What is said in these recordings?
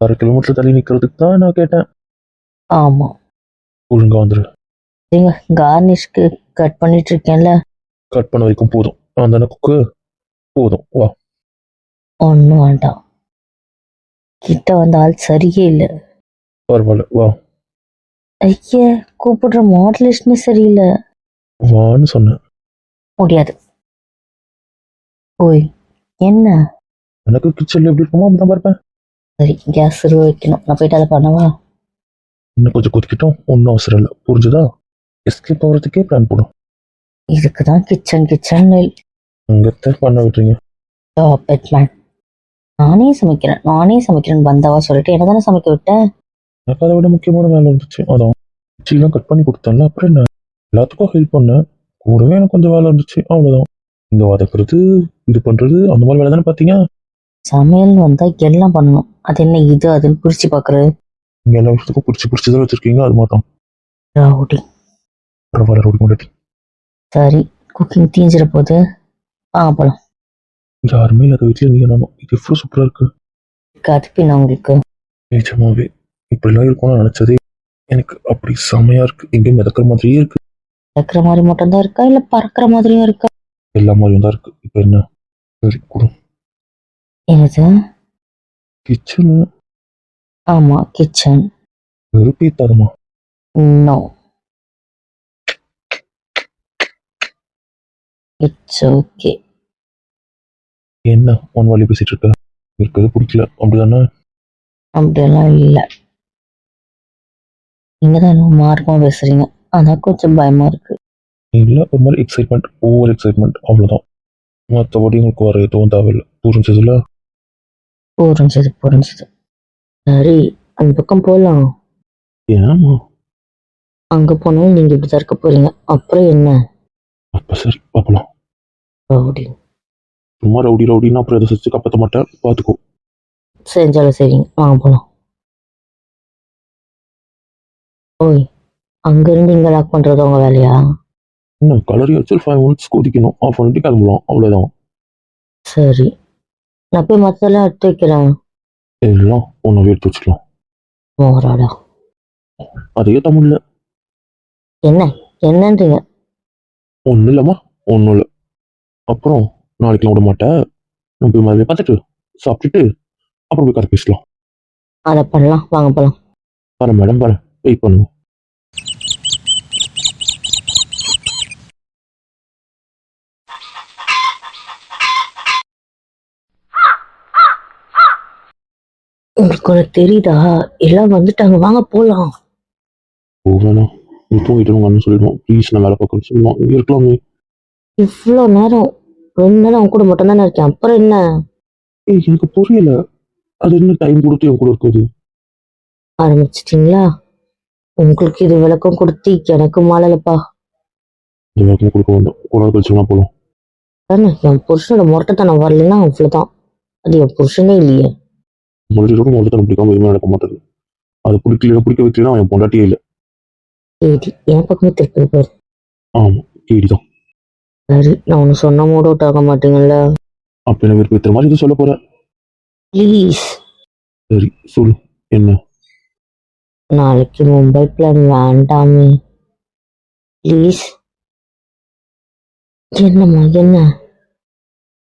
அரை கிலோமீட்டர் தள்ளி நிக்கிறதுக்கு தான் நான் கேட்டேன். ஆமா. ஒழுங்கா வந்துரு. நீங்க கார்னிஷ்க்கு கட் பண்ணிட்டு இருக்கேன்ல? கட் பண்ண வரைக்கும் போதும். தானே குக்கு போதும். வா. ஒன்றும் வேண்டாம். கிட்ட வந்த ஆள் சரியே இல்லை. பரவாயில்ல வா. ஐய கூப்பிடுற மாடலேஷனே சரியில்லை. வான்னு சொன்னேன். முடியாது. ஓய் என்ன? எனக்கு கிச்சன்ல எப்படி இருக்குமோ அப்படிதான் பார்ப்பேன். சரி கேஸ் வைக்கணும். நான் போயிட்டு அதை பண்ணவா? இன்னும் கொஞ்சம் கொதிக்கிட்டோம். ஒன்றும் அவசரம் இல்லை. புரிஞ்சுதா? எஸ்கேப் ஆகிறதுக்கே பிளான் போடும் இதுக்கு தான் கிச்சன் கிச்சன் அங்கத்த பண்ண விட்டுறீங்க மேன் நானே சமைக்கிறேன். நானே சமைக்கிறேன்னு பந்தாவா சொல்லிட்டு என்ன தானே சமைக்க விட்டேன் எனக்கு அதை விட முக்கியமான வேலை இருந்துச்சு. அதான். கிச்சிலாம் கட் பண்ணி கொடுத்தேன்ல. அப்புறம் என்ன? எல்லாத்துக்கும் ஹெல்ப் பண்ணேன் கூடவே எனக்கு கொஞ்சம் வேலை இருந்துச்சு. அவ்வளோதான் இங்கே வதக்குறது இது பண்ணுறது அந்த மாதிரி வேலை தானே பார்த்தீங்க சமையல்னு வந்தா எல்லாம் பண்ணணும். அது என்ன இது? அதுன்னு பிரிச்சு பாக்குறது. இங்கே எல்லா விஷயத்துக்கும் பிடிச்சி பிடிச்சி தான் வச்சுருக்கீங்க அது மாட்டோம் ரவுடி. பரவாயில்ல ரோடி கொண்டாட்டி சரி குக்கிங் தீஞ்சிட போது ஆ போலாம். யாருமே இல்லாத வீட்டில் நீங்கள் நானும் இது எவ்வளோ சூப்பராக இருக்கு. கதுப்பின உங்களுக்கு. நிஜமாவே இப்படிலாம் இருக்கும்னு நினச்சதே எனக்கு அப்படி செமையாக இருக்கு. எங்கேயும் மிதக்கிற மாதிரியே இருக்கு. இருக்கிற மாதிரி மட்டும்தான் இருக்கா? இல்ல பறக்கிற மாதிரியும் இருக்கா? எல்லா மாதிரியும் தான் இருக்கு. இப்போ என்ன? சரி கொடு. என்னது? கிச்சனு ஆமா கிச்சன் வெறுப்பேத்தாதமா நோ இட்ஸ் ஓகே என்ன ஒன் வழி பேசிட்டு இருக்க? இருக்கிறது பிடிக்கல. அப்படிதானே? அப்படியெல்லாம் இல்லை. நீங்க தான் இன்னும் மார்க்கமா பேசுறீங்க. அதான் கொஞ்சம் பயமா இருக்கு. இல்லை ஒரு மாதிரி எக்ஸைட்மெண்ட் ஓவர் எக்ஸைட்மெண்ட் அவ்வளோதான் மற்றபடி உங்களுக்கு வர எதுவும் தேவையில்லை. புரிஞ்சதுல புரிஞ்சது புரிஞ்சது சரி அந்த பக்கம் போகலாம் ஏமா அங்க போனாலும் நீங்க இப்படிதான் இருக்க போறீங்க. அப்புறம் என்ன? அப்போ சரி பார்க்கலாம் ரவுடி. சும்மா ரவுடி ரவுடின்னு அப்புறம் எதை செஞ்சு காப்பாற்ற மாட்டேன்? பார்த்துக்கோ. செஞ்சாலும் சரிங்க வாங்க போலாம். ஓய் அங்க இருந்து இங்க லாக் பண்றது உங்க வேலையா? இன்னும் கலரி வச்சு ஃபைவ் மினிட்ஸ் கொதிக்கணும். ஆஃப் பண்ணிட்டு கிளம்பலாம். அவ்வளோதான் சரி. நான் போய் மத்தெல்லாம் எடுத்து வைக்கிறேன். எல்லாம் ஒன்றாவே எடுத்து வச்சுக்கலாம். மோராடா அதே தமிழில் என்ன? என்னன்றீங்க? ஒன்றும் இல்லைம்மா ஒன்றும் இல்லை. அப்புறம் நாளைக்கெலாம் விட மாட்டேன். நான் போய் மாதிரி பார்த்துட்டு சாப்பிட்டுட்டு அப்புறம் போய் கதை பேசலாம். அதை பண்ணலாம் வாங்க போலாம். வரேன் மேடம் வரேன். வெயிட் பண்ணுங்க. உங்களுக்கு ஒன்று தெரியுதா? எல்லாம் வந்துட்டாங்க. வாங்க போலாம். ஓ வேணாம் நீ தூங்கிட்டு அண்ணன் சொல்லிடுவோம் ப்ளீஸ் நான் வேலை பார்க்கணும்னு சொல்லுவோம் இங்கே இருக்கலாமே. இவ்வளோ நேரம் ரெண்டு நேரம் அவங்க கூட மட்டும் தானே இருக்கேன். அப்புறம் என்ன? ஏய் எனக்கு புரியல. அது என்ன டைம் கொடுத்து என் கூட இருக்குது ஆரம்பிச்சிட்டிங்களா? உங்களுக்கு இது விளக்கம் கொடுத்து எனக்கு மாலலப்பா இந்த வேலைக்கு கொடுக்க வேண்டாம். ஒரு நாள் கழிச்சுனா போகலாம் என் புருஷனோட முரட்டத்தனம் வரலன்னா அவ்வளோதான் அது என் புருஷனே இல்லையே. முடிஞ்சோட முதல்ல பிடிக்காம எதுவுமே நடக்க மாட்டேது அது பிடிக்கல பிடிக்க வைக்கலாம் என் பொண்டாட்டியே இல்லை. ஏடி என் பக்கமே திருப்பி பாரு ஆமாம் கேடி தான் சரி நான் ஒன்று சொன்ன மூட் அவுட் ஆக மாட்டீங்கல்ல அப்போ என்ன விருப்ப வைக்கிற மாதிரி இது சொல்ல போகிறேன் ப்ளீஸ் சரி சொல்லு என்ன? நாளைக்கு மும்பை பிளான் வேண்டாமே. ப்ளீஸ் என்னம்மா என்ன?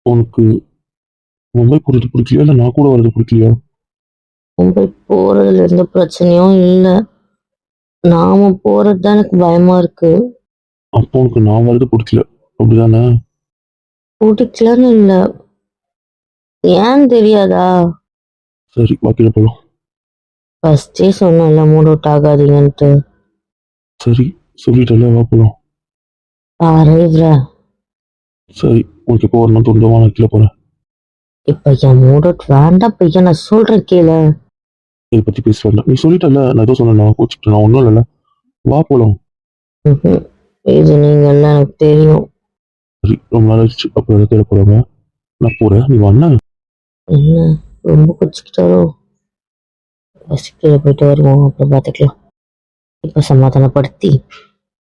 உனக்கு மும்பை போகிறது பிடிக்கலையா இல்லை நான் கூட வர்றது பிடிக்கலையா மும்பை போறதுல எந்த பிரச்சனையும் இல்லை. நாம போறது தான் எனக்கு பயமா இருக்கு. அப்போ உனக்கு நான் வர்றது பிடிக்கல அப்படிதானே? பிடிக்கலன்னு இல்லை. ஏன் தெரியாதா? சரி பாக்கியில் போகலாம் ஃபர்ஸ்டே சொன்னேன்ல மூட் அவுட் ஆகாதீங்கன்ட்டு. சரி சொல்லிட்டல வா போகலாம் பாரு இவர. சரி உனக்கு வரணும் தோணுதோ நான் கீழே போகிறேன் இப்ப என் மூட் அவுட் வேண்டாம் பையன் நான் சொல்றேன் கீழே இதை பற்றி பேச வேண்டாம். நீ சொல்லிட்டல நான் ஏதோ நான் கோச்சிக்கிட்டேன். நான் ஒன்றும் இல்லைல்ல. வா ம்ஹும். இது நீங்க எல்லாம் எனக்கு தெரியும். சரி ரொம்ப நாள் ஆயிடுச்சு. அப்புறம் தேட போகிறாங்க நான் போகிறேன் நீ வா என்ன? என்ன ரொம்ப குச்சிக்கிட்டாரோ ஃபர்ஸ்ட் கீழே போயிட்டு வருவோம். அப்புறம் பார்த்துக்கலாம் இப்போ சமாதானப்படுத்தி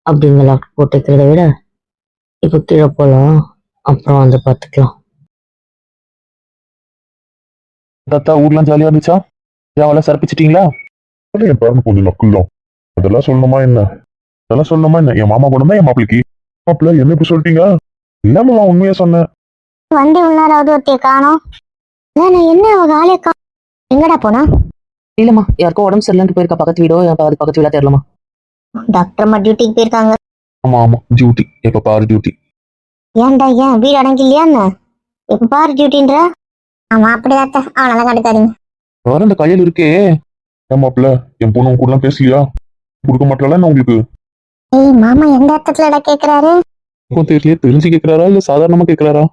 அப்படிங்க லாக் போட்டு வைக்கிறத விட இப்போ கீழே போகலாம் அப்புறம் வந்து பார்த்துக்கலாம் தாத்தா ஊர்லாம் ஜாலியாக இருந்துச்சா? அவளை சரப்பிச்சிட்டீங்களா அதான் என் பேரன் கொஞ்சம் நக்குல் தான். அதெல்லாம் சொல்லணுமா என்ன? அதெல்லாம் சொல்லணுமா என்ன? என் மாமா கூட என் மாப்பிளைக்கு மாப்பிள்ள என்ன இப்படி சொல்லிட்டீங்க? இல்லாம உண்மையா சொன்னேன். வண்டி உள்ளாராவது ஒருத்தைய காணோம். நான் என்ன அவ ஆளே கா எங்கடா போனா? இல்லம்மா யாருக்கோ உடம்பு சரியில்லைன்னு போயிருக்கா பக்கத்து வீடோ அது பக்கத்து வீடா தெரியலமா டாக்டர் அம்மா டியூட்டிக்கு போயிருக்காங்க. ஆமா ஆமா டியூட்டி எப்ப பாரு டியூட்டி ஏன்டா ஏன் வீடு அடங்கிலையா என்ன? இப்ப பாரு டியூட்டின்ற ஆமா அப்படிதான் அவனால கண்டுக்காதீங்க. வர இந்த கையில் இருக்கே? ஏன் மாப்பிள்ள என் பொண்ணு உங்க கூடலாம் பேசலையா? கொடுக்க மாட்டாளா என்ன உங்களுக்கு? ஏய் மாமா எந்த அர்த்தத்துலடா கேக்குறாரு? உனக்கும் தெரியலையே தெரிஞ்சு கேட்கறாரா இல்ல சாதாரணமா கேட்கறாரா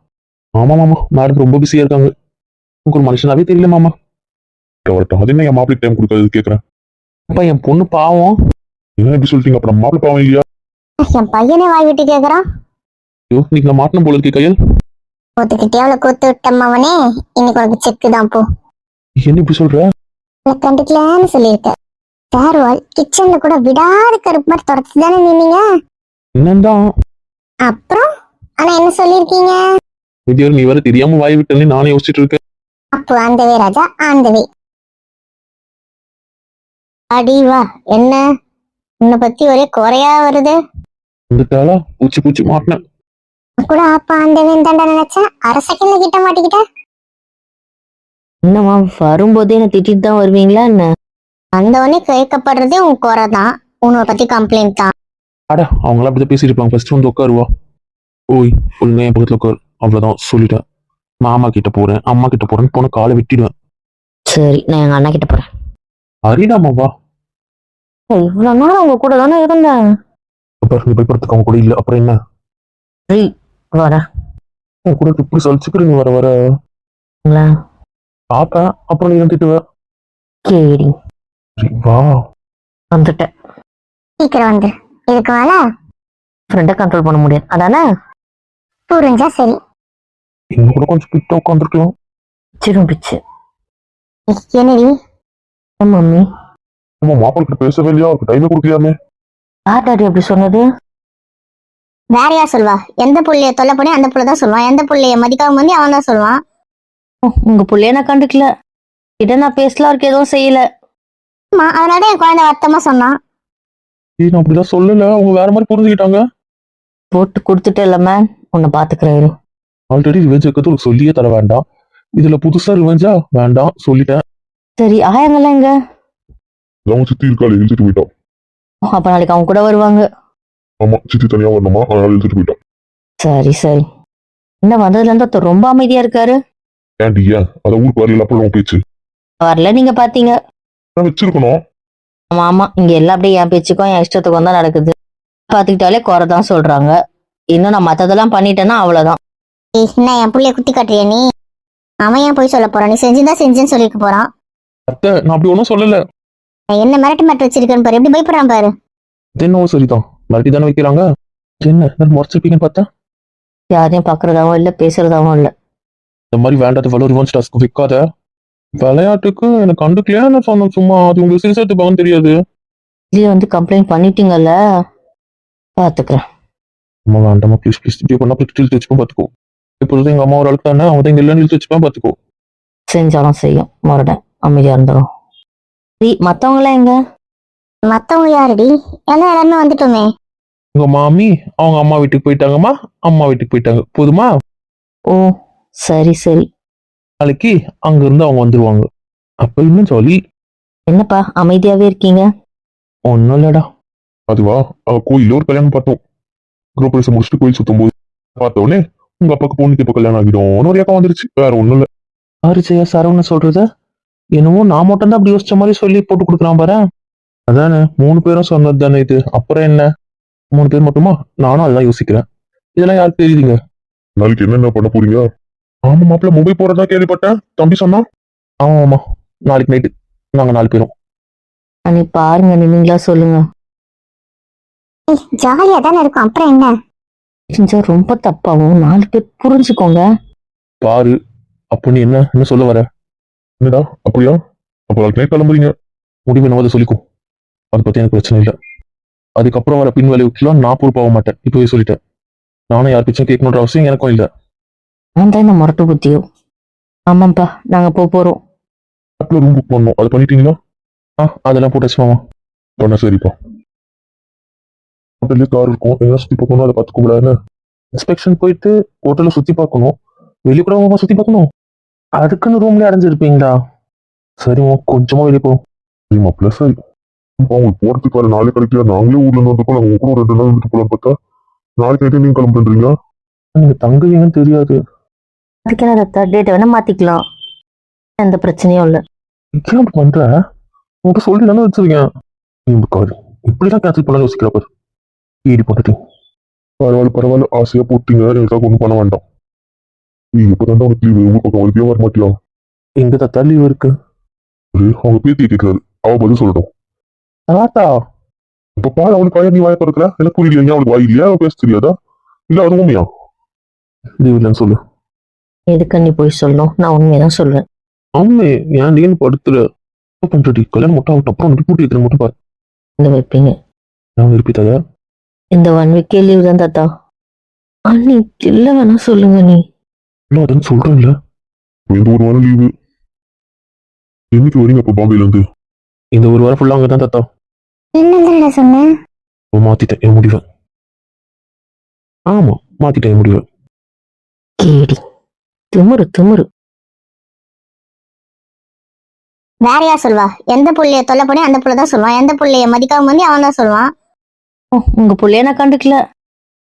ஆமா மாமா. மேடம் ரொம்ப பிஸியா இருக்காங்க. உங்களுக்கு ஒரு மனுஷனாவே தெரியல மாமா. வரட்டும் அது என்ன என் மாப்பிளைக்கு டைம் கொடுக்காது கேட்கறேன் அப்பா என் பொண்ணு பாவம். என்ன இப்படி சொல்லிட்டீங்க? அப்புறம் மாப்பிள்ளை பாவம் இல்லையா? என் பையனே வாய் விட்டு கேக்குறான். ஐயோ நான் மாட்டின போல இருக்கே கையில். கூத்துக்கிட்டே அவளை கூத்து விட்டம்மாவனே இன்னைக்கு உனக்கு செக்கு தான் போ. என்ன இப்படி சொல்ற? உன்னை கண்டுக்கலன்னு சொல்லியிருக்க. சார்வால் கிச்சன்ல கூட விடாத கருப்பு மாதிரி தொடச்சு தானே நின்னீங்க? என்னதான் அப்புறம்? ஆனா என்ன சொல்லியிருக்கீங்க? விஜயர் நீ வேற தெரியாம வாய் விட்டேன்னு நானே யோசிச்சுட்டு இருக்கேன். அப்போ ஆண்டவே ராஜா ஆண்டவே. அடி வா என்ன? உன்னை பத்தி ஒரே குறையா வருது. வந்துட்டாளா பூச்சி பூச்சி மாட்டினேன். கூட அப்ப ஆண்டவேன் தாண்டா நினைச்சேன் அரை செகண்ட்ல கிட்ட மாட்டிக்கிட்ட? என்னம்மா வரும்போதே என்ன திட்டிட்டு தான் வருவீங்களா என்ன? அந்த உடனே கேட்கப்படுறதே உன் குறை தான். உன்னை பத்தி கம்ப்ளைண்ட் தான். அட அவங்களாம் அப்படிதான் பேசிட்டு இருப்பாங்க. ஃபர்ஸ்ட் வந்து உட்காருவா. ஓய் ஒழுங்கா என் பக்கத்துல உட்காரு. அவ்வளவுதான் சொல்லிட்டேன். மாமா கிட்ட போறேன் அம்மா கிட்ட போறேன்னு போன காலை வெட்டிடுவேன். சரி நான் எங்க அண்ணா கிட்ட போறேன். அரிடாமா வா இவ்வளவு நாள் உங்க கூட தானே இருந்தேன். பாரு நீ பயப்படுறதுக்கு அவங்க கூட இல்ல. அப்புறம் என்ன? வர உன் கூட இப்படி சலிச்சுக்கிறீங்க வர வர. பாப்பேன் அப்புறம் நீ திட்டுவ கேடி. சரி, வா. வந்துட்டேன் சீக்கிரம் வந்து. இதுக்கு மேல ஃப்ரெண்டை கண்ட்ரோல் பண்ண முடியாது. அதானே? புரிஞ்சா சரி. எங்க கூட கொஞ்சம் கிட்ட உட்காந்துருக்கலாம் சிரும் பிச்சு. என்னடி? மம்மி? நம்ம மாப்பிள்ளை கிட்ட பேசவே இல்லையா? அவருக்கு டைமே கொடுக்கலையாமே. யார் டாடி அப்படி சொன்னது. வேற யார் சொல்வா? எந்த புள்ளைய தொல்லை பண்ணி அந்த புள்ள தான் சொல்லுவான் எந்த புள்ளைய மதிக்காம வந்து அவன் தான் சொல்லுவான் ஓ, உங்க புள்ளைய நான் கண்டுக்கல. கிட்ட நான் பேசல அவருக்கு எதுவும் செய்யல. ஆமா அதனால என் குழந்தை வருத்தமா சொன்னான். ஏய் நான் அப்படிதான் சொல்லல. அவங்க வேற மாதிரி புரிஞ்சுக்கிட்டாங்க. போட்டு கொடுத்துட்டு இல்ல மேன் உன்னை பாத்துக்கிறேன் ஆல்ரெடி ரிவெஞ்ச் வைக்கிறது உனக்கு சொல்லியே தர வேண்டாம். இதுல புதுசா ரிவெஞ்சா வேண்டாம் சொல்லிட்டேன். சரி ஆயாங்கெல்லாம் எங்க? அவங்க சித்தி இருக்காள் எழுதிட்டு போயிட்டான் அப்ப நாளைக்கு அவங்க கூட வருவாங்க. ஆமா சித்தி தனியா வரணுமா? அதனால எழுதிட்டு போயிட்டான் சரி சரி. என்ன வந்ததுல இருந்து ரொம்ப அமைதியா இருக்காரு? ஏன்டி ஏன்? அதை ஊருக்கு வரல அப்புறம் உன் பேச்சு? வரல நீங்க பாத்தீங்க. நான் வச்சிருக்கணும். ஆமா ஆமா. இங்க எல்லாம் அப்படியே என் பேச்சுக்கும் என் இஷ்டத்துக்கும் தான் நடக்குது. பாத்துக்கிட்டாலே குறை தான் சொல்றாங்க. இன்னும் நான் மத்ததெல்லாம் பண்ணிட்டேன்னா அவ்வளவுதான். என்ன என் புள்ளைய குத்தி காட்டுறிய நீ? அவன் ஏன் போய் சொல்ல போறான்? நீ செஞ்சுதான் செஞ்சேன்னு சொல்லிட்டு போறான். அத்தை நான் அப்படி ஒன்றும் சொல்லல. நான் என்ன மிரட்டு மிரட்டு வச்சிருக்கேன்னு பாரு. எப்படி பயப்படுறான் பாரு? அது என்னவோ சரிதான் மிரட்டி தானே வைக்கிறாங்க? என்ன முறைச்சிருப்பீங்கன்னு பார்த்தா? யாரையும் பாக்குறதாவும் இல்ல பேசுறதாவும் இல்ல. இந்த மாதிரி வேண்டாத வளோ ரிவன்ஸ் டாஸ்க்கு வைக்காத. விளையாட்டுக்கு எனக்கு கண்டுக்கலையா? நான் சொன்னேன் சும்மா அது உங்களுக்கு சீரியஸா எடுத்துப்பாங்கன்னு தெரியாது. இதுல வந்து கம்ப்ளைண்ட் பண்ணிட்டீங்கல்ல? பாத்துக்கிறேன். அம்மா வேண்டாமா ப்ளீஸ் ப்ளீஸ் இப்படி பண்ணா அப்புறம் இழுத்து வச்சுப்போம் பார்த்துக்கோ. இப்பொழுது எங்க அம்மா ஒரு ஆளுக்கு தானே அவன் இங்க இல்லைன்னு இழுத்து வச்சுப்பேன் பார்த்துக்கோ. செஞ்சாலும் செய்யும். மறுட அமைதியா இருந்துரும். சரி மத்தவங்க எல்லாம் எங்க? மத்தவங்க யாருடி? எல்லாம் எல்லாருமே வந்துட்டோமே. உங்க மாமி அவங்க அம்மா வீட்டுக்கு போயிட்டாங்கம்மா. அம்மா வீட்டுக்கு போயிட்டாங்க. போதுமா? ஓ சரி சரி. நாளைக்கு அங்க இருந்து அவங்க வந்துருவாங்க. அப்ப இன்னும் சொல்லி என்னப்பா அமைதியாவே இருக்கீங்க? ஒன்னும் இல்லடா. அதுவா அவ கோயில்ல ஒரு கல்யாணம் பார்த்தோம். குரூப் முடிச்சுட்டு கோயில் சுத்தும் போது பார்த்த உடனே உங்க அப்பாக்கு பொண்ணுக்கு இப்ப கல்யாணம் ஆகிடும் ஒரு ஏக்கம் வந்துருச்சு. வேற ஒண்ணும் இல்ல. யாரு ஜெயா சரவண சொல்றத? என்னமோ நான் மட்டும் தான் அப்படி யோசிச்ச மாதிரி சொல்லி போட்டு கொடுக்குறான் பாரு அதானே மூணு பேரும் சொன்னது தானே இது? அப்புறம் என்ன? மூணு பேர் மட்டுமா? நானும் அதான் யோசிக்கிறேன். இதெல்லாம் யாருக்கு தெரியுதுங்க? நாளைக்கு என்னென்ன பண்ண போறீங்க? ஆமா மாப்பிள்ள மும்பை போறதா கேள்விப்பட்டேன். தம்பி சொன்னா? ஆமா ஆமா. நாளைக்கு நைட்டு நாங்க நாலு பேரும். நீ பாருங்க நீங்களா சொல்லுங்க. ஜாலியா தானே இருக்கும். அப்புறம் என்ன? செஞ்சா ரொம்ப தப்பாவும் நாலு பேர் புரிஞ்சுக்கோங்க. பாரு அப்போ நீ என்ன? என்ன சொல்ல வர? என்னடா அப்படியா? அப்ப நாளைக்கு நைட் கிளம்புறீங்க. முடிவு என்னவோ அதை சொல்லிக்கோ. அதை பத்தி எனக்கு பிரச்சனை இல்லை. அதுக்கப்புறம் வர பின் விளைவுக்குலாம் நான் பொறுப்பாக மாட்டேன். இப்பவே சொல்லிட்டேன். நானும் யார் பிச்சும் கேட்கணுன்ற அவசியம் எனக்கும் இல்லை. நான் தான் இந்த முரட்டு புத்தியோ ஆமாப்பா நாங்க போக போறோம். ஆப்ல ரூம் புக் பண்ணோம் அது பண்ணிட்டீங்களா? ஆ அதெல்லாம் போட்டாச்சு மாமா பண்ண சரிப்பா. ஹோட்டல்லே கார் இருக்கும். எல்லாம் சுத்தி பார்க்கணும் அதை பார்த்துக்கூடாதுன்னு இன்ஸ்பெக்ஷன் போயிட்டு ஹோட்டலை சுத்தி பார்க்கணும். வெளியே கூட மாமா சுத்தி பார்க்கணும். அதுக்குன்னு ரூம்ல அடைஞ்சிருப்பீங்களா? சரி மாமா கொஞ்சமா வெளியே போ. சரிம்மா ப்ளஸ் சரி. இப்போ உங்களுக்கு போறதுக்கு வேற நாளே கிடைக்கல நாங்களே ஊர்ல இருந்து வந்தப்போ நாங்கள் கூட ஒரு ரெண்டு நாள் வந்துட்டு போலாம் பார்த்தா நாளைக்கு நைட்டு நீங்க கிளம்புறீங்களா நீங்க தங்குவீங்கன்னு தெரியாது. அதுக்கு என்ன தத்தா டேட்டை வேணா மாத்திக்கலாம். எந்த பிரச்சனையும் இல்லை. அப்படி பண்ற? உங்கள்கிட்ட சொல்லி தானே வச்சிருக்கேன். நீங்க இப்படிலாம் கேன்சல் பண்ணலாம் யோசிக்கிற பாரு. ஈடி போட்டுட்டீங்க பரவாயில்ல பரவாயில்ல. ஆசையா போட்டீங்க. எனக்காக ஒன்றும் பண்ண வேண்டாம். நீ இப்பதான் உனக்கு லீவு ஊர் பக்கம் வரைக்கும் வர மாட்டியா எங்க தத்தா லீவ் இருக்கு? ஒரு அவங்க பேத்தி கேட்கிறாரு அவ பதில் சொல்லட்டும். தாத்தா இப்ப பாரு அவனுக்கு வாயா நீ வாய திறக்கிற? எனக்கு புரியல ஏன் அவளுக்கு வாய் இல்லையா? பேச தெரியாதா? இல்ல அது உண்மையா? லீவ் இல்லைன்னு சொல்லு. எதுக்கு நீ போய் சொல்லணும்? நான் உண்மையதான் சொல்லுவேன் அம்மே ஏன் நீன்னு படுத்துற? பண்றடி கல்யாணம் மட்டும் ஆகட்டும். அப்புறம் கூட்டி வைக்கிற மட்டும் பாரு. இந்த வைப்பீங்க. நான் விருப்பித்ததா இந்த ஒன் வீக்கே லீவ் தான் தாத்தா. அண்ணி இல்ல வேணா சொல்லுங்க நீ. இல்லை அதுன்னு சொல்றேன்ல. இந்த ஒரு வாரம் லீவு என்னைக்கு வரீங்க அப்ப பாம்பேல இருந்து? இந்த ஒரு வாரம் ஃபுல்லாக அங்கே தான் தாத்தா. என்ன சொன்னேன் இப்போ மாத்திட்டேன் என் முடிவை. ஆமா மாத்திட்டேன் என் முடிவை. கேடி திமுரு திமுரு. வேற யார் சொல்வா? எந்த புள்ளைய தொல்லை பண்ணி அந்த புள்ள தான் சொல்லுவான் எந்த புள்ளைய மதிக்காம வந்து அவன் தான் சொல்லுவான் ஓ, உங்க புள்ளைய நான் கண்டுக்கல.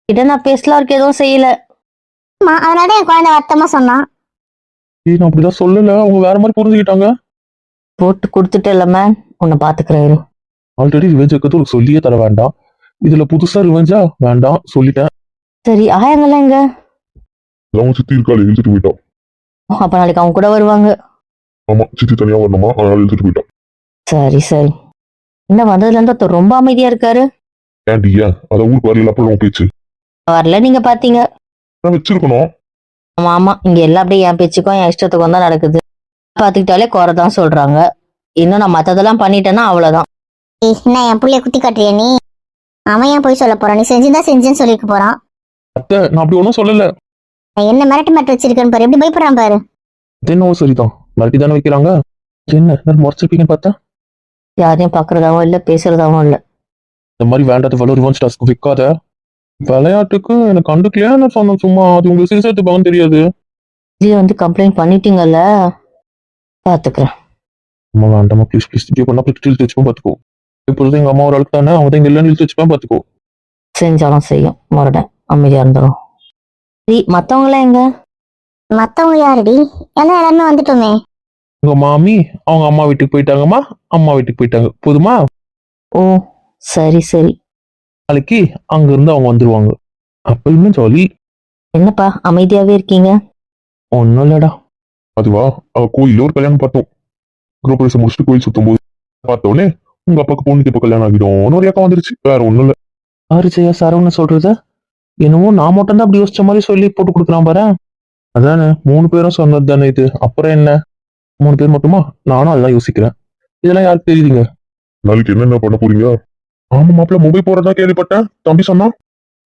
இதை நான் பேசலாம் இருக்கு எதுவும் செய்யல. ஆமா அதனால தான் என் குழந்தை வருத்தமா சொன்னான். ஏய் நான் அப்படிதான் சொல்லல. அவங்க வேற மாதிரி புரிஞ்சுக்கிட்டாங்க. போட்டு கொடுத்துட்டு இல்ல மேம் உன்னை பாத்துக்கிறேன் ஆல்ரெடி ரிவெஞ்ச் வைக்கிறது ஒரு சொல்லியே தர வேண்டாம். இதுல புதுசா ரிவெஞ்சா வேண்டாம் சொல்லிட்டேன். சரி ஆயாங்கெல்லாம் எங்க? அவன் சித்தி இருக்காள் எழுதிட்டு போயிட்டான் அப்ப நாளைக்கு அவங்க கூட வருவாங்க. ஆமா சித்தி தனியா வரணுமா? அதனால எழுதிட்டு போயிட்டான் சரி சரி. என்ன வந்ததுல இருந்து ஒருத்தர் ரொம்ப அமைதியா இருக்காரு? ஏன்டி ஏன்? அதை ஊருக்கு வரல அப்புறம் உன் பேச்சு. வரல நீங்க பாத்தீங்க. நான் வச்சிருக்கணும். ஆமா ஆமா. இங்க எல்லாம் அப்படியே என் பேச்சுக்கும் என் இஷ்டத்துக்கும் தான் நடக்குது. பாத்துக்கிட்டாலே குறைதான் சொல்றாங்க. இன்னும் நான் மத்ததெல்லாம் பண்ணிட்டேன்னா அவ்வளவுதான். என்ன என் புள்ளைய குத்தி காட்டுறிய நீ? அவன் ஏன் போய் சொல்ல போறான்? நீ செஞ்சுதான் செஞ்சேன்னு சொல்லிக்க போறான். அத்தை நான் அப்படி ஒன்றும் சொல்லல. நான் என்ன மிரட்டு மிரட்டு வச்சிருக்கேன்னு பாரு. எப்படி பயப்படுறான் பாரு. அது என்னவோ சரிதான். மிரட்டி தானே வைக்கிறாங்க என்ன? எல்லாரும் முறைச்சிருப்பீங்கன்னு பார்த்தா? யாரையும் பாக்குறதாவும் இல்ல பேசுறதாவும் இல்ல. இந்த மாதிரி வேண்டாத வளர் ரிவெஞ்ச் டாஸ்க் வைக்காத. விளையாட்டுக்கு எனக்கு கண்டுக்கலையா? நான் சொன்னேன் சும்மா? அது உங்களுக்கு சீரியஸா எடுத்துப்பாங்கன்னு தெரியாது. இதுலயே வந்து கம்ப்ளைண்ட் பண்ணிட்டீங்கல்ல? பாத்துக்கிறேன். அம்மா வேண்டாமா ப்ளீஸ் ப்ளீஸ் இப்படி பண்ணா வச்சுப்போம் பார்த்துக்கோ இப்பொழுது எங்க அம்மா ஒரு ஆளுக்கு தானே அவங்க இங்க இல்லைன்னு இழுத்து வச்சுப்பேன் பார்த்துக்கோ. செஞ்சாலும் செய்யும் முரட அமைதியா இருந்துரும். சரி மத்தவங்க எல்லாம் எங்க? மத்தவங்க யாருடி? எல்லாம் எல்லாருமே வந்துட்டோமே. உங்க மாமி அவங்க அம்மா வீட்டுக்கு போயிட்டாங்கம்மா அம்மா வீட்டுக்கு போயிட்டாங்க. போதுமா? ஓ சரி சரி. நாளைக்கு அங்க இருந்து அவங்க வந்துருவாங்க. அப்ப இன்னும் ஜாலி? என்னப்பா அமைதியாவே இருக்கீங்க? ஒன்னும் இல்லடா. அதுவா அவ கோயில்ல ஒரு கல்யாணம் பார்த்தோம். குரூப் முடிச்சுட்டு கோயில் சுத்தும் போது பார்த்தோன்னே உங்க அப்பாக்கு பொண்ணுக்கு இப்ப கல்யாணம் ஆகிடும் ஒரு ஏக்கம் வந்துருச்சு. வேற ஒண்ணும் இல்ல. ஆறு ஜெயா சரவண சொல்றத? என்னமோ நான் மட்டும் தான் அப்படி யோசிச்ச மாதிரி சொல்லி போட்டு கொடுக்குறான் பாரு. அதானே மூணு பேரும் சொன்னது தானே இது? அப்புறம் என்ன? மூணு பேர் மட்டுமா? நானும் அதான் யோசிக்கிறேன். இதெல்லாம் யாருக்கு தெரியுதுங்க? நாளைக்கு என்னென்ன பண்ண போறீங்க? ஆமா மாப்பிள்ள மும்பை போறதா கேள்விப்பட்டேன். தம்பி சொன்னா?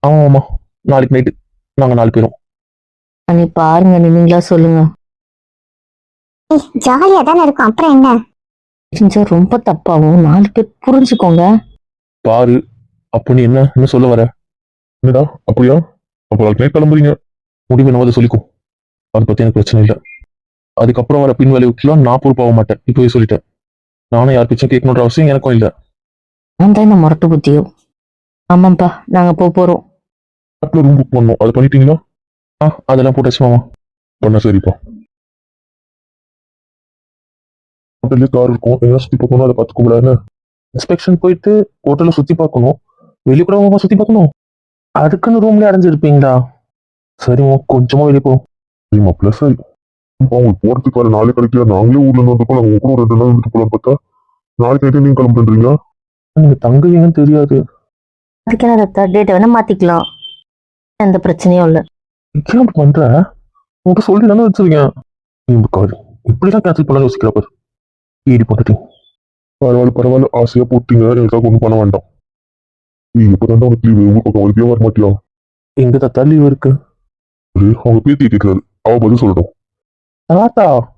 ஆமா ஆமா. நாளைக்கு நைட்டு நாங்க நாலு பேரும். நீ பாருங்க நீங்களா சொல்லுங்க. ஜாலியா தானே இருக்கும். அப்புறம் என்ன? செஞ்சா ரொம்ப தப்பாவும் நாலு பேர் புரிஞ்சுக்கோங்க. பாரு அப்போ நீ என்ன? என்ன சொல்ல வர? என்னடா? அப்படியா? அப்ப நைட் கிளம்புறீங்க. முடிவு என்னவோ அதை சொல்லிக்கோ. அதை பத்தி எனக்கு பிரச்சனை இல்லை. அதுக்கப்புறம் வர பின் விளைவுக்குலாம் நான் பொறுப்பாக மாட்டேன். இப்போவே சொல்லிட்டேன். நானும் யார் பிச்சும் கேட்கணுன்ற அவசியம் எனக்கும் இல்லை. நான் தான் இந்த முரட்டு புத்தியோ? ஆமாப்பா நாங்க போக போறோம். ஆப்ல ரூம் புக் பண்ணோம் அது பண்ணிட்டீங்களா? ஆ அதெல்லாம் போட்டாச்சு மாமா பண்ண சரிப்பா. ஹோட்டல்லே கார் இருக்கும். எல்லாம் சுத்தி பார்க்கணும் அதை பார்த்துக்கூடாதுன்னு இன்ஸ்பெக்ஷன் போயிட்டு ஹோட்டலை சுத்தி பார்க்கணும். வெளியே கூட மாமா சுத்தி பார்க்கணும். அதுக்குன்னு ரூம்ல அடைஞ்சிருப்பீங்களா? சரி மாமா கொஞ்சமா வெளியே போ. சரிம்மா ப்ளஸ் சரி. இப்போ உங்களுக்கு போறதுக்கு வேற நாளே கிடைக்கல. நாங்களே ஊர்ல இருந்து வந்தப்போ நாங்கள் கூட ஒரு ரெண்டு நாள் வந்துட்டு போலாம் பார்த்தா நாளைக்கு நைட்டு நீங்க கிளம்புறீங்களா நீங்க தங்குவீங்கன்னு தெரியாது. அதுக்கு என்ன தத்தா டேட்டை வேணா மாத்திக்கலாம். எந்த பிரச்சனையும் இல்ல. அப்படி பண்ற? உங்கள்கிட்ட சொல்லி தானே வச்சிருக்கேன் நீ கால் இப்படிலாம் கேன்சல் பண்ணலாம் யோசிக்கிற ஈடி போட்டுட்டீங்க பரவாயில்ல பரவாயில்ல. ஆசையா போட்டீங்க. எனக்காக ஒன்றும் பண்ண வேண்டாம். நீ இப்பதான் உனக்கு லீவு ஊர் பக்கம் வரைக்கும் வர மாட்டியா எங்க தத்தா லீவ் இருக்கு? ஒரு அவங்க பேத்தி கேட்கிறாரு அவ பதில் சொல்லட்டும். தாத்தா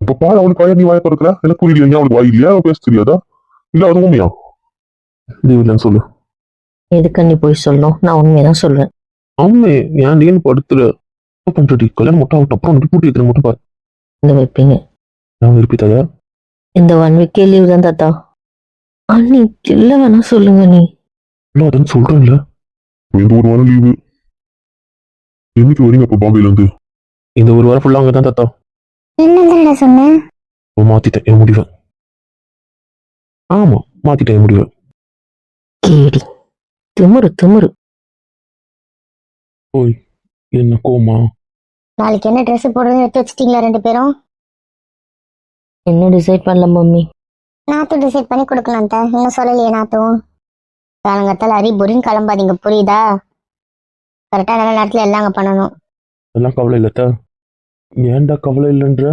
இப்ப பாரு அவளுக்கு வாயா நீ வாய திறக்கிற எனக்கு புரியல ஏன் அவளுக்கு வாய் இல்லையா? அவ பேச தெரியாதா? இல்ல அது உண்மையா? லீவ் இல்லைன்னு சொல்லு. எதுக்கு நீ போய் சொல்லணும்? நான் உண்மையதான் சொல்றேன். அம்மே ஏன் நீன்னு படுத்துற? என்ன பண்றடி? கல்யாணம் மட்டும் ஆகட்டும். அப்புறம் கூட்டி வைக்கிற மட்டும் பாரு. இந்த வைப்பீங்க. நான் விருப்பி தயா இந்த ஒன் வீக்கே லீவ் தான் தாத்தா அண்ணி இல்ல வேணா சொல்லுங்க நீ இல்லை அதான் சொல்றேன்ல. இந்த ஒரு வாரம் லீவு என்னைக்கு வரீங்க அப்ப பாம்பேல இருந்து இந்த ஒரு வாரம் ஃபுல்லாக அங்கே தான் தாத்தா. என்னடா சொன்னேன் இப்போ மாத்திட்டேன் என் முடிவை. ஆமா மாத்திட்டேன் என் முடிவை. கேடி. திமுரு திமுரு. ஓய் என்ன கோமா? நாளைக்கு என்ன Dress போடுறதுன்னு எடுத்து வச்சிட்டீங்களா ரெண்டு பேரும்? என்ன டிசைட் பண்ணல மம்மி? நாத்தும் டிசைட் பண்ணி கொடுக்கலாம் அத்தை. இன்னும் சொல்லலையே நாத்தும் காலங்கத்தால் அரி புரின்னு கிளம்பாதீங்க. புரியுதா? கரெக்டாக நல்ல நேரத்தில் எல்லாம் அங்கே பண்ணணும். அதெல்லாம் கவலை இல்லத்தா ஏன்டா கவலை இல்லைன்ற?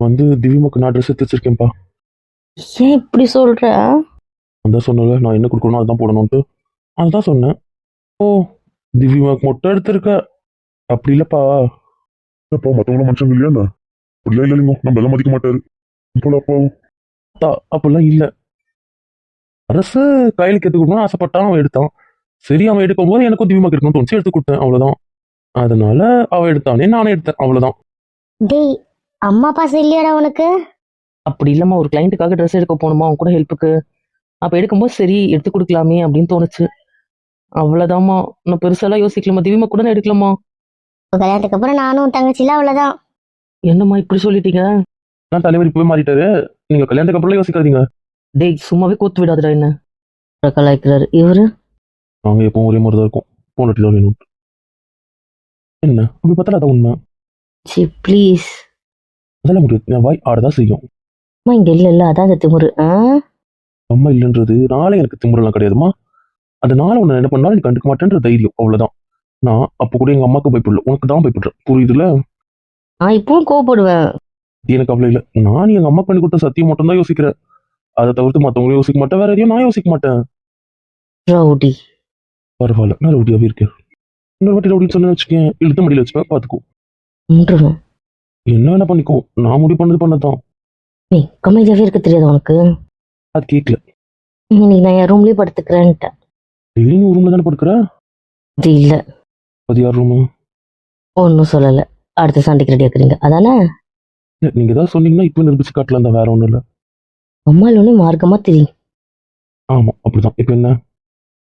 வந்து திவ்யமாக்கு நான் ட்ரெஸ் எடுத்து வச்சிருக்கேன்ப்பா. ஏன் இப்படி சொல்ற? அதான் சொன்னல நான் என்ன கொடுக்கணும் அதுதான் போடணும்ட்டு அதுதான் சொன்னேன். ஓ திவ்யமாக்கு மொட்டை எடுத்திருக்க? அப்படி இல்லப்பா. அப்பா மத்தவங்களும் மனுஷங்க இல்லையா என்ன? அப்படிலாம் இல்ல இல்லைங்க நம்ம எல்லாம் மதிக்க மாட்டாரு. அப்படிலாம் இல்லை. அரசு கையில் கற்று கொடுக்கணும்னு ஆசைப்பட்டான் அவன் எடுத்தான். சரி அவன் எடுக்கும்போது எனக்கும் திவ்யமாக்கு எடுக்கணும்னு தோணுச்சு எடுத்து கொடுத்தேன் அவ்வளோதான் அதனால அவன் எடுத்தானே நானே எடுத்தேன் அவ்வளோதான் டேய் அம்மா பாசம் இல்லையாடா உனக்கு? அப்படி இல்லாம ஒரு கிளைண்ட்டுக்காக ட்ரெஸ் எடுக்க போகணுமா அவங்க கூட ஹெல்ப்புக்கு அப்ப எடுக்கும்போது சரி எடுத்து கொடுக்கலாமே அப்படின்னு தோணுச்சு. அவ்வளவுதாம்மா நான் பெருசாலாம் யோசிக்கலாமா திவ்யமா கூட நான் எடுக்கலாமா கல்யாணத்துக்கு அப்புறம் நானும் தங்கச்சில அவ்வளோதான் என்னம்மா இப்படி சொல்லிட்டீங்க? நான் தலைவர் இப்பவே மாறிட்டாரு. நீங்க கல்யாணத்துக்கு அப்புறம் யோசிக்காதீங்க. டேய் சும்மாவே கோத்து விடாதடா என்ன? கலாய்க்கிறாரு. இவரு? நாங்க எப்பவும் ஒரே மாதிரி தான் இருக்கும். போனட்டில வேணும். என்ன? அப்படி பார்த்தா அதான் உண்மை. சி ப்ளீஸ் அதெல்லாம் முடியாது என் வாய் ஆடதான் செய்யும். அம்மா இங்க இல்ல இல்ல. அதான் அந்த திமுரு. ஆ? அம்மா இல்லைன்றது நாளே எனக்கு திமுறலாம் கிடையாதுமா அதனால உன்னை என்ன பண்ணாலும் நீ கண்டுக்க மாட்டேன்ற தைரியம். அவ்வளவுதான். நான் அப்போ கூட எங்க அம்மாவுக்கு பயப்படல. உனக்கு தான் பயப்படுறேன். புரியுதுல நான் இப்பவும் கோவப்படுவேன். எனக்கு அவ்வளோ இல்லை. நான் எங்க அம்மா பண்ணி கொடுத்த சத்தியம் மட்டும் தான் யோசிக்கிறேன் அதை தவிர்த்து மற்றவங்களும் யோசிக்க மாட்டேன். வேற எதையும் நான் யோசிக்க மாட்டேன். ரவுடி. பரவாயில்ல. நான் ரவுடியாவே இருக்கேன். இன்னொரு வாட்டி ரவுடின்னு சொன்னு வச்சுக்கேன். இழுத்து மடியில் வச்சுப்பேன் பார்த்துக்கோ என்ன வேணா பண்ணிக்கோ. நான் முடிவு பண்ணது பண்ணதான் நீ கம்மியாவே இருக்க தெரியாது உனக்கு. அது கேட்கல இன்னைக்கு நான் என் ரூம்லயே படுத்துக்கிறேன்ட்டேன் டெய்லி நீ ரூம்ல தானே படுக்கிற? அது இல்ல. அது யார் ரூமு ஒன்னும் சொல்லல. அடுத்த சண்டைக்கு ரெடி ஆக்குறீங்க அதானே? நீங்க ஏதாவது சொன்னீங்கன்னா இப்போ நிரூபிச்சு காட்டலாம் தான் வேற ஒன்றும் இல்லை. அம்மா இல்லொன்னு மார்க்கமா தெரியும். ஆமா அப்படிதான். இப்போ என்ன?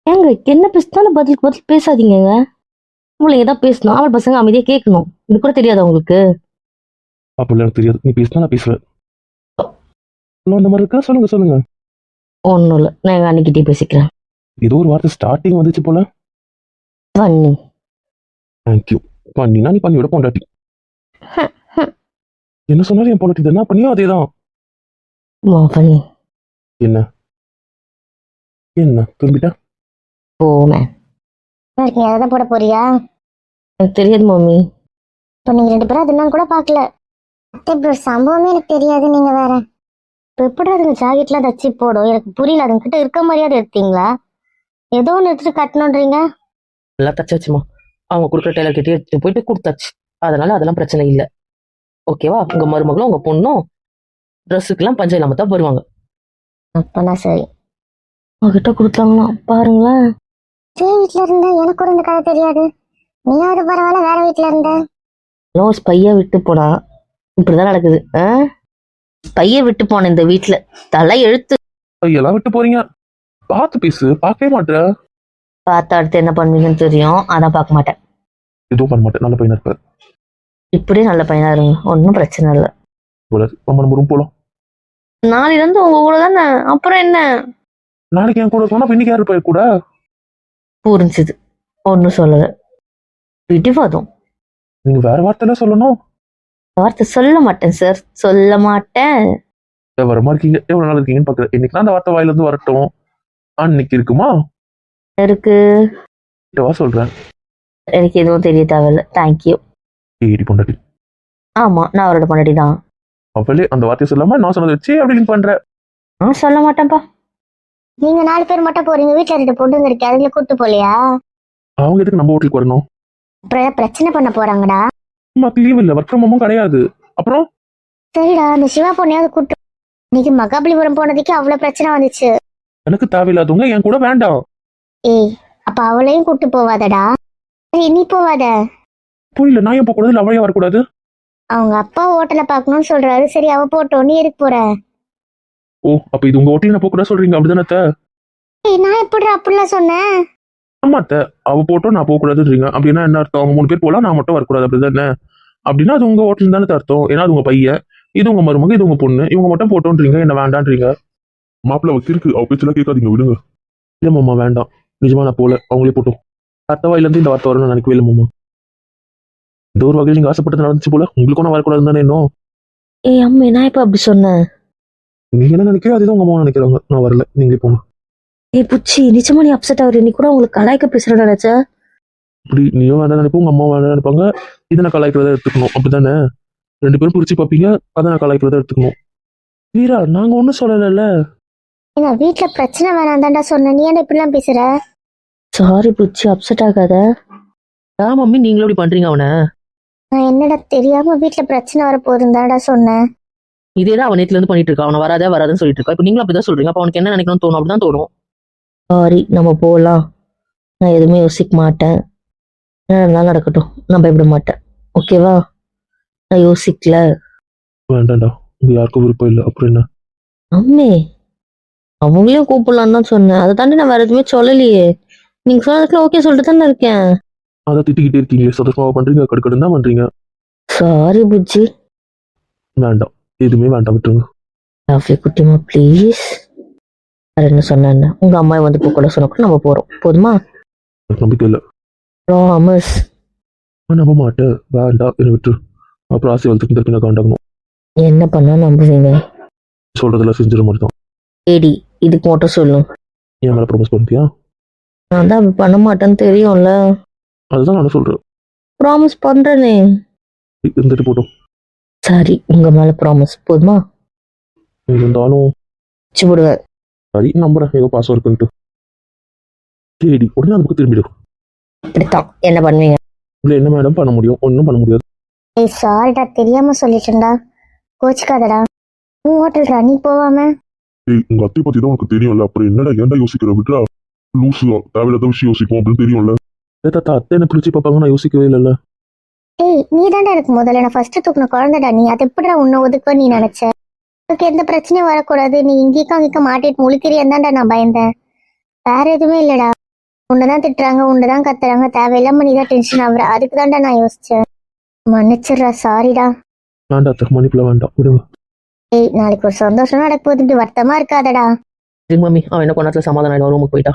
ஏங்க என்ன பேசினாலும் பதிலுக்கு பதில் பேசாதீங்க பிள்ளைங்க தான் பேசணும் ஆம்பளை பசங்க அமைதியா கேட்கணும். இது கூட தெரியாது உங்களுக்கு? அப்படி எனக்கு தெரியாது. நீ பேசினா நான் பேசுவேன். இன்னும் அந்த மாதிரி இருக்கா? சொல்லுங்க சொல்லுங்க. ஒன்றும் இல்லை. நான் எங்கள் அன்னிக்கிட்டே பேசிக்கிறேன். ஏதோ ஒரு வார்த்தை ஸ்டார்டிங் வந்துச்சு போல. பண்ணி. தேங்க்யூ பண்ணினா நீ பண்ணியோட பொண்டாட்டி. என்ன சொன்னாலும் என் பொண்டாட்டி? என்ன பண்ணியோ? அதே தான் பண்ணி என்ன? என்ன? திரும்பிட்டா போமே இருக்கீங்க அதை தான் போட போறியா? எனக்கு தெரியாது மம்மி. இப்போ நீங்கள் ரெண்டு பேரும் அதெல்லாம் கூட பார்க்கல. அத்தை இப்படி ஒரு சம்பவமே எனக்கு தெரியாது நீங்கள் வேற. இப்போ எப்படி அதுங்க ஜாக்கெட்லாம் தச்சு போடும்? எனக்கு புரியல அதுங்கிட்ட இருக்க மாதிரியாவது எடுத்தீங்களா? ஏதோ ஒன்று எடுத்துட்டு கட்டணுன்றீங்க? எல்லாம் தச்சாச்சுமா அவங்க கொடுக்குற டெய்லர் கிட்டே எடுத்துட்டு போயிட்டு கொடுத்தாச்சு. அதனால அதெல்லாம் பிரச்சனை இல்லை. ஓகேவா உங்க மருமகளும் உங்க பொண்ணும் ட்ரெஸ்ஸுக்கெல்லாம் பஞ்சம் இல்லாம தான் வருவாங்க. அப்போனா சரி. அவகிட்ட கொடுத்தாங்களாம் பாருங்களேன். சரி வீட்டில் இருந்த எனக்கு கூட இந்த கதை தெரியாது. நீயாவது பரவாயில்ல வேற வீட்டில் இருந்த. ரோஸ் பைய விட்டு போனா இப்படிதான் நடக்குது. ஆ? பைய விட்டு போன இந்த வீட்டுல தலை எழுத்து. எல்லாம் விட்டு போறீங்க. பார்த்து பேசு. பார்க்கவே மாட்டேற. பார்த்தா அடுத்து என்ன பண்ணுவீங்கன்னு தெரியும். அதான் பார்க்க மாட்டேன். எதுவும் பண்ண மாட்டேன். நல்ல பையனா இருப்பேன் இப்படியே நல்ல பையனா இருங்க. ஒன்றும் பிரச்சனை இல்லை. நம்ம நம்ம ரூம் போலாம். நாளையில இருந்து உங்க கூட தானே? அப்புறம் என்ன? நாளைக்கு என் கூட போனா இன்னைக்கு யாரு என் கூட? புரிஞ்சுது. ஒன்றும் சொல்லலை. பிடிவாதம் நீங்க வேற வார்த்தையில சொல்லணும். வார்த்தை சொல்ல மாட்டேன் சார் சொல்ல மாட்டேன். வரமா இருக்கீங்க. எவ்வளவு நாள் இருக்கீங்கன்னு பாக்குறேன் இன்னைக்கு அந்த வார்த்தை வாயில இருந்து வரட்டும். அன்னைக்கு இருக்குமா? இருக்கு. கிட்டவா சொல்றேன். எனக்கு எதுவும் தெரிய தேவையில்ல. தேங்க்யூ ஏடி பொண்டாட்டி. ஆமா நான் அவரோட பொண்டாட்டி தான். அவளே அந்த வார்த்தையை சொல்லாம நான் சொன்னதை வச்சு அப்படி லிங்க் பண்ற? நான் சொல்ல மாட்டேன்ப்பா. நீங்க நாலு பேர் மட்டும் போறீங்க வீட்டில் ரெண்டு பொண்ணுங்க இருக்கு அதுல கூட்டு போலையா? அவங்க எதுக்கு நம்ம வீட்டுக்கு வரணும்? அப்புறம் ஏதாவது பிரச்சனை பண்ண போறாங்கடா. நமக்கு லீவ் இல்ல ஒர்க் ஃப்ரம் ஹோமும் கிடையாது. அப்புறம்? சரிடா அந்த சிவா பொண்ணையாவது கூட்டு இன்னைக்கு மகாபலிபுரம் போனதுக்கு அவ்வளவு பிரச்சனை வந்துச்சு. எனக்கு தேவையில்லாதவங்க என் கூட வேண்டாம். ஏய் அப்ப அவளையும் கூட்டு போவாதடா. ஏய், நீ போவாத. புரியல நான் ஏன் போகக்கூடாது? இல்லை அவளையே வரக்கூடாது? அவங்க அப்பா ஹோட்டலை பார்க்கணும்னு சொல்றாரு. சரி அவ போட்டோம் நீ எதுக்கு போற? ஓ அப்ப இது உங்க ஹோட்டலில் நான் போகக்கூடாது சொல்றீங்க அப்படிதானே அத்தை? ஏய் நான் எப்படி அப்படிலாம் சொன்னேன்? ஆமா அத்தை. அவ போட்டோம் நான் போகக்கூடாதுன்றீங்க. அப்படின்னா என்ன அர்த்தம்? அவங்க மூணு பேர் போகலாம் நான் மட்டும் வரக்கூடாது அப்படிதானே? அப்படின்னா அது உங்க ஹோட்டல் தானே அர்த்தம். ஏன்னா அது உங்க பையன். இது உங்க மருமக இது உங்க பொண்ணு. இவங்க மட்டும் போட்டோன்றீங்க என்ன வேண்டான்றீங்க மாப்பிள்ள அவ இருக்கு அவ பேச்செல்லாம் கேட்காதீங்க விடுங்க. இல்ல மாமா வேண்டாம். நிஜமா நான் போல அவங்களே போட்டோம் அடுத்த வாயில இருந்து இந்த வார்த்தை வரும்னு நினைக்கவே இல்லை மாமா. இந்த ஒரு வகையில் நீங்க ஆசைப்பட்டது நடந்துச்சு போல? உங்களுக்கும் நான் வரக்கூடாது தானே இன்னும்? ஏய் அம்மே நான் இப்போ அப்படி சொன்னேன்? நீங்க என்ன நினைக்கிறோம் அதுதான் உங்க அம்மா நினைக்கிறாங்க. நான் வரல. நீங்களே போங்க. ஏய் புச்சி நிஜமா நீ அப்செட் ஆகுற? நீ கூட உங்களுக்கு கலாய்க்க பேசுறேன் நினைச்ச? இப்படி நீயும் வேண்டாம் நினைப்போம் உங்க அம்மா வேண்டாம் நினைப்பாங்க. இதை நான் கலாய்க்கிறதா எடுத்துக்கணும். அப்படிதானே ரெண்டு பேரும் பிரிச்சு பார்ப்பீங்க. அதை நான் கலாய்க்கிறதா எடுத்துக்கணும். வீரா நாங்க ஒன்றும் சொல்லலைல்ல? ஏங்க வீட்டுல பிரச்சனை வேணாம் தான்டா சொன்னேன் நீ ஏன்டா இப்படிலாம் பேசுற? சாரி புச்சி அப்செட் ஆகாத. ஏன் மம்மி நீங்களும் இப்படி பண்றீங்க அவனை. நான் என்னடா தெரியாம வீட்டுல பிரச்சனை வரப்போகுதுன்னு தான்டா சொன்னேன். இதே தான் அவன் நேத்துல இருந்து பண்ணிட்டு இருக்கா அவனை வராதே வராதுன்னு சொல்லிட்டு இருக்கா. இப்போ நீங்களும் அப்படிதான் சொல்றீங்க. அப்போ அவனுக்கு என்ன நினைக்கணும்னு தோணும்? அப்படிதான் தோணும். சாரி நம்ம போகலாம் நான் எதுவுமே யோசிக்க மாட்டேன். என்ன நடந்தாலும் நடக்கட்டும். நான் பயப்பட மாட்டேன். ஓகேவா நான் யோசிக்கல. வேண்டாம்டா. உங்க யாருக்கும் விருப்பம் இல்லை. அப்புறம் என்ன? அம்மே அவங்களையும் கூப்பிடலான்னு தான் சொன்னேன். அதை தாண்டி நான் வேற எதுவுமே சொல்லலையே. நீங்க சொன்னதுக்குள்ள ஓகே சொல்லிட்டு தானே இருக்கேன். அதை திட்டிக்கிட்டே இருக்கீங்களே சந்தோஷமா பண்றீங்க கடுக்கடுன்னு தான் பண்றீங்க. சாரி புஜ்ஜி. வேண்டாம் எதுவுமே வேண்டாம் விட்டுருங்க. லவ்லி குட்டிமா ப்ளீஸ் வேற என்ன சொன்னேன் உங்க அம்மா வந்து போக கூட சொன்னக்கு நம்ம போறோம். போதுமா? நம்பிக்கை இல்லை. ப்ராமிஸ் நம்ப மாட்டேன். வேண்டாம் என்னை விட்டுரு. அப்புறம் ஆசை வளர்த்துக்கு திருப்பி நான் காண்டாகணும். என்ன பண்ணா நம்புவீங்க? சொல்றதெல்லாம் செஞ்சிட மாதிரி தான் ஏடி இதுக்கு மட்டும் சொல்லும் என் மேலே ப்ரொமோஸ் பண்ணிட்டியா? நான் தான் அப்படி பண்ண மாட்டேன்னு தெரியும்ல. அதுதான் நான் சொல்றேன். ப்ராமிஸ் பண்றேனே. இருந்துட்டு போட்டோம் சரி உங்க மேல ப்ராமிஸ் போதுமா? இருந்தாலும் வச்சு சரி நம்புறேன். ஏதோ பாசம் இருக்குன்ட்டு. சரி உடனே அந்த பக்கம் திரும்பிடும் இப்படித்தான் என்ன பண்ணுவீங்க? இல்லை என்ன மேடம் பண்ண முடியும்? ஒன்றும் பண்ண முடியாது. ஏய் சாரிடா தெரியாம சொல்லிட்டேன்டா. கோச்சிக்காதடா. உன் ஹோட்டல்டா நீ போவாம? ஏய் உங்க அத்தை பத்தி தான் உனக்கு தெரியும்ல. அப்புறம் என்னடா ஏன்டா யோசிக்கிற? விட்ரா லூசு தேவையில்லாத விஷயம் யோசிக்கும் அப்படின்னு தெரியும்ல. ஏ தாத்தா அத்தை என்ன பிடிச்சி பார்ப்பாங்க நான் யோசிக்கவே இல்லைல்ல. ஏய் நீ தான்டா எனக்கு முதல்ல. நான் ஃபர்ஸ்ட் தூக்குன குழந்தைடா நீ. அதை எப்படிடா உன்னை ஒதுக்க நீ நினைச்ச? உனக்கு எந்த பிரச்சனையும் வரக்கூடாது. நீ இங்கேயும் அங்கேயும் மாட்டிட்டு முழிக்கிறியன்னு தான்டா நான் பயந்தேன். வேற எதுவுமே இல்லடா. உன்னைதான் திட்டுறாங்க உன்னைதான் கத்துறாங்க. தேவையில்லாம நீ தான் டென்ஷன் ஆகுற. அதுக்கு தான்டா நான் யோசிச்சேன். மன்னிச்சிடுறா சாரிடா வேண்டாம் அத்தை மன்னிப்பில் வேண்டாம். விடுங்க ஏய் நாளைக்கு ஒரு சந்தோஷம் நடக்க போகுது. இப்படி வருத்தமா இருக்காதடா. சரி மம்மி அவன் என்ன கொண்டாத்துல சமாதானம் ஆயிடும் ரூமுக்கு போயிட்டா.